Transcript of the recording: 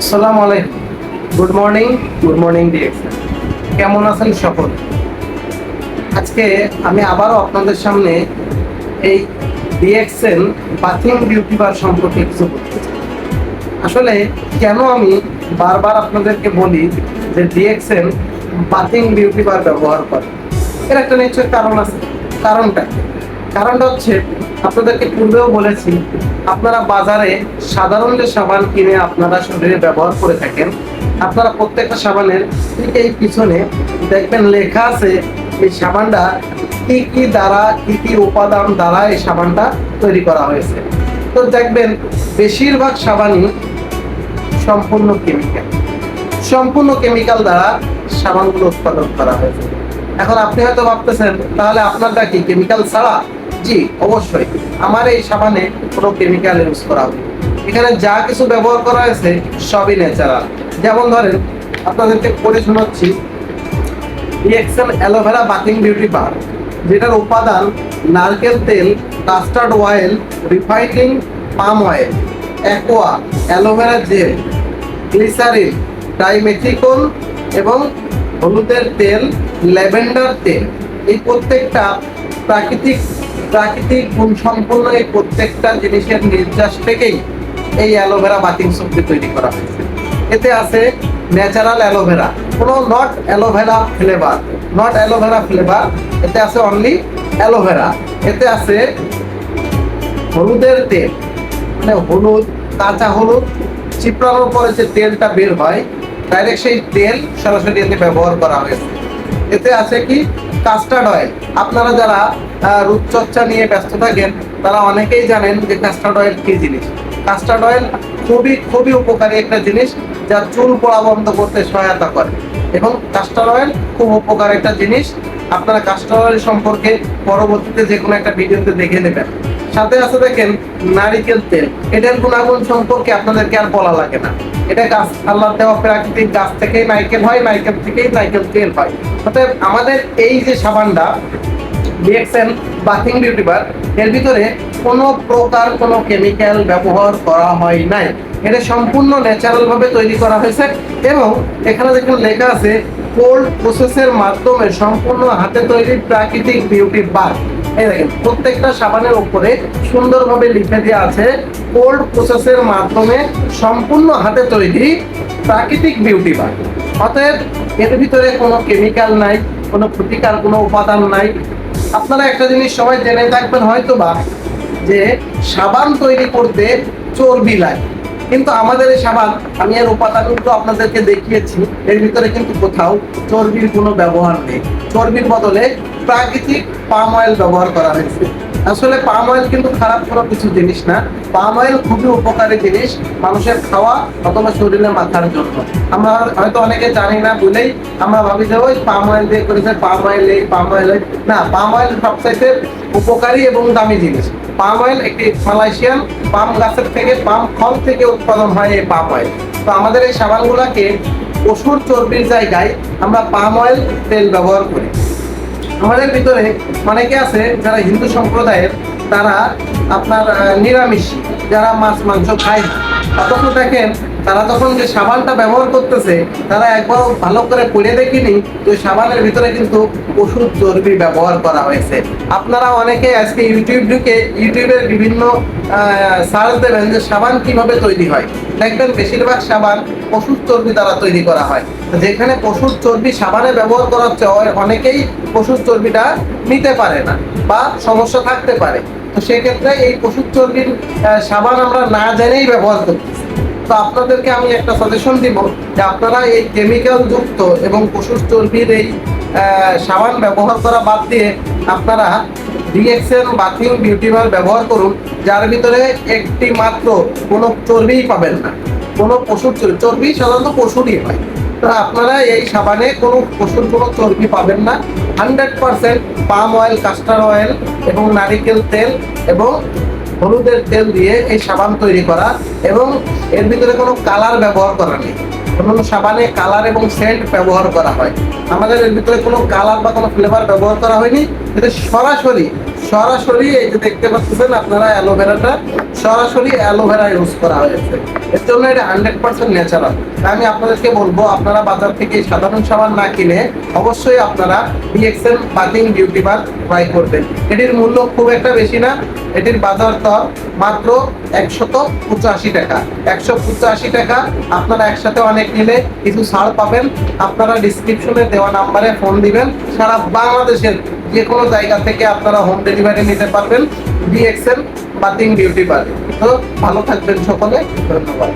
আসসালামু আলাইকুম। Good morning good morning DXN কেমন আছেন সকল? আজকে আমি আবারও আপনাদের সামনে এই ডিএক্সএন বাথিং বিউটি বার সম্পর্কে কিছু বলতে চাই। আসলে কেন আমি বারবার আপনাদেরকে বলি যে ডিএক্সএন বাথিং বিউটি বার ব্যবহার করে? এর একটা নিশ্চয় কারণ আছে। কারণটা কারণটা হচ্ছে আপনাদেরকে পূর্বেও বলেছি, আপনারা বাজারে সাধারণ যে সাবান কিনে আপনারা শরীরে ব্যবহার করে থাকেন। আপনারা প্রত্যেকটা সাবানের ঠিক এই পিছনে দেখবেন লেখা আছে, এই সাবানটা কি কি দ্বারা, কি কি উপাদান দ্বারা এই সাবানটা তৈরি করা হয়েছে। তো দেখবেন, বেশিরভাগ সাবানই সম্পূর্ণ কেমিক্যাল সম্পূর্ণ কেমিক্যাল দ্বারা সাবানগুলো উৎপাদন করা হয়েছে। এখন আপনি হয়তো ভাবতেছেন, তাহলে আপনারটা কি কেমিক্যাল ছাড়া? জি, অবশ্যই। আমার এই সাবানে কোনো কেমিক্যাল ইউজ করা হবে এখানে যা কিছু ব্যবহার করা হয়েছে, সবই ন্যাচারাল যেমন ধরেন, আপনাদেরকে পড়ে শোনাচ্ছি ইএক্সেল aloe vera bathing beauty bar যেটার উপাদান নারকেল তেল custard oil refining palm oil aqua aloe vera gel glycerine dimethicone এবং হলুদের তেল ল্যাভেন্ডার তেল। এই প্রত্যেকটা প্রাকৃতিক প্রাকৃতিক গুণ সম্পন্ন এই প্রত্যেকটা জিনিসের নির্যাস থেকেই এই অ্যালোভেরা বাথিং শক্তি তৈরি করা হয়েছে। এতে আছে ন্যাচারাল অ্যালোভেরা, কোনো not aloe vera flavour not aloe vera flavour এতে আছে অনলি অ্যালোভেরা, এতে আছে হলুদের তেল মানে হলুদ, কাঁচা হলুদ, চিপড়ানোর পরে যে তেলটা বের হয় ডাইরেক্ট সেই তেল সরাসরি এতে ব্যবহার করা হয়েছে। এতে আছে কি? কাস্টার্ড অয়েল আপনারা যারা রূপচর্চা নিয়ে ব্যস্ত থাকেন, তারা অনেকেই জানেন যে কাস্টার্ড অয়েল কি জিনিস। কাস্টার্ড অয়েল খুবই খুবই উপকারী একটা জিনিস যা চুল পড়া বন্ধ করতে সহায়তা করে। এবং কাস্টার অয়েল খুব উপকার একটা জিনিস। আপনারা কাস্টার অয়েল সম্পর্কে পরবর্তীতে যে কোনো একটা ভিডিওতে দেখে নেবেন। সাথে আছে দেখেন নারিকেল তেল। এটার গুণাগুণ সম্পর্কে আপনাদেরকে আর বলা লাগে না। এটা গাছ, আল্লাহ দেওয়া প্রাকৃতিক গাছ থেকেই নারকেল হয়, নারকেল থেকেই নারকেল তেল হয়। অতএব আমাদের এই যে সাবানটা ডিএক্সএন বাথিং বিউটি বার এর ভিতরে কোনো প্রকার কোনো কেমিক্যাল ব্যবহার করা হয় নাই। এটা সম্পূর্ণ ন্যাচারালভাবে তৈরি করা হয়েছে এবং এখানে দেখুন লেখা আছে কোল্ড প্রসেসের মাধ্যমে সম্পূর্ণ হাতে তৈরি প্রাকৃতিক বিউটি বার এই দেখেন, প্রত্যেকটা সাবানের উপরে সুন্দরভাবে লিখে দেওয়া আছে কোল্ড প্রসেসের মাধ্যমে সম্পূর্ণ হাতে তৈরি প্রাকৃতিক বিউটি বার অতএব এর ভিতরে কোনো কেমিক্যাল নাই, কোনো ক্ষতিকার কোনো উপাদান নাই। আপনারা একটা জিনিস সবাই জেনে থাকবেন হয়তো বা যে সাবান তৈরি করতে চর্বি লাগে। কিন্তু আমাদের এই সাবান, আমি এর উপাদানগুলো আপনাদেরকে দেখিয়েছি, এর ভিতরে কিন্তু কোথাও চর্বির কোনো ব্যবহার নেই। চর্বির বদলে প্রাকৃতিক পাম অয়েল ব্যবহার করা হয়েছে। আসলে পাম অয়েল কিন্তু খারাপ কোনো কিছু জিনিস না। পাম অয়েল খুবই উপকারী জিনিস মানুষের খাওয়া অথবা শরীরে মাথার জন্য। আমরা হয়তো অনেকে জানি না, বলেই আমরা ভাবি যে ওই পাম অয়েল দিয়ে করেছে পাম অয়েল এই পাম অয়েল। না পাম অয়েল সবচাইতে উপকারী এবং দামি জিনিস। পাম অয়েল একটি মালয়েশিয়ান পাম গাছের থেকে পাম ফল থেকে উৎপাদন হয় এই পাম অয়েল তো আমাদের এই সাবানগুলোকে পশুর চর্বির জায়গায় আমরা পাম অয়েল তেল ব্যবহার করি। আমাদের ভিতরে অনেকে আছে যারা হিন্দু সম্প্রদায়ের, তারা আপনার নিরামিষ, যারা মাছ, মাংস খায় না। অথচ দেখেন তারা তখন যে সাবানটা ব্যবহার করতেছে, তারা একবার ভালো করে পড়ে দেখিনি যে সাবানের ভিতরে কিন্তু পশুর চর্বি ব্যবহার করা হয়েছে। আপনারা অনেকে আজকে ইউটিউব ঢুকে, ইউটিউবের বিভিন্ন সার্চ দেবেন যে সাবান কীভাবে তৈরি হয়। দেখবেন বেশিরভাগ সাবান পশুর চর্বি দ্বারা তৈরি করা হয়। যেখানে পশুর চর্বি সাবানে ব্যবহার করা হচ্ছে অনেকেই পশুর চর্বিটা নিতে পারে না বা সমস্যা থাকতে পারে। তো সেক্ষেত্রে এই পশুর চর্বির সাবান আমরা না জেনেই ব্যবহার করতেছি। তো আপনাদেরকে আমি একটা সাজেশন দিব যে আপনারা এই কেমিক্যাল যুক্ত এবং পশুর চর্বির এই সাবান ব্যবহার করা বাদ দিয়ে আপনারা ডিএক্সএন বাথিং বিউটি বার ব্যবহার করুন, যার ভিতরে একটি মাত্র কোনো চর্বিই পাবেন না। কোনো পশুর চর্বি চর্বি সাধারণত পশুরই হয়। তো আপনারা এই সাবানে কোনো পশুর কোনো চর্বি পাবেন না। Hundred percent palm oil castor oil এবং নারিকেল তেল এবং হলুদের তেল দিয়ে এই সাবান তৈরি করা এবং এর ভিতরে কোনো কালার ব্যবহার করা নেই। কোনো সাবানে কালার এবং সেন্ট ব্যবহার করা হয়। আমাদের এর ভিতরে কোনো কালার বা কোনো ফ্লেভার ব্যবহার করা হয়নি। এটা সরাসরি সরাসরি এই যে দেখতে পাচ্ছেন আপনারা অ্যালোভেরাটা, সরাসরি অ্যালোভেরা ইউজ করা হয়েছে। এর জন্য এটা হান্ড্রেড পার্সেন্ট ন্যাচারাল আমি আপনাদেরকে বলব, আপনারা বাজার থেকে সাধারণ সাবান না কিনে অবশ্যই আপনারা DXL bathing beauty bar try করবেন। এটির মূল্য খুব একটা বেশি না। এটির বাজার দর মাত্র একশত পঁচাশি টাকা। একশো পঁচাশি টাকা আপনারা একসাথে অনেক নিলে কিছু ছাড় পাবেন। আপনারা ডিসক্রিপশনে দেওয়া নাম্বারে ফোন দিবেন। সারা বাংলাদেশের যে কোনো জায়গা থেকে আপনারা হোম ডেলিভারি নিতে পারবেন ডিএক্সএল বাতিং বিউটি পার্লার তো ভালো থাকবেন সকলে, ধন্যবাদ।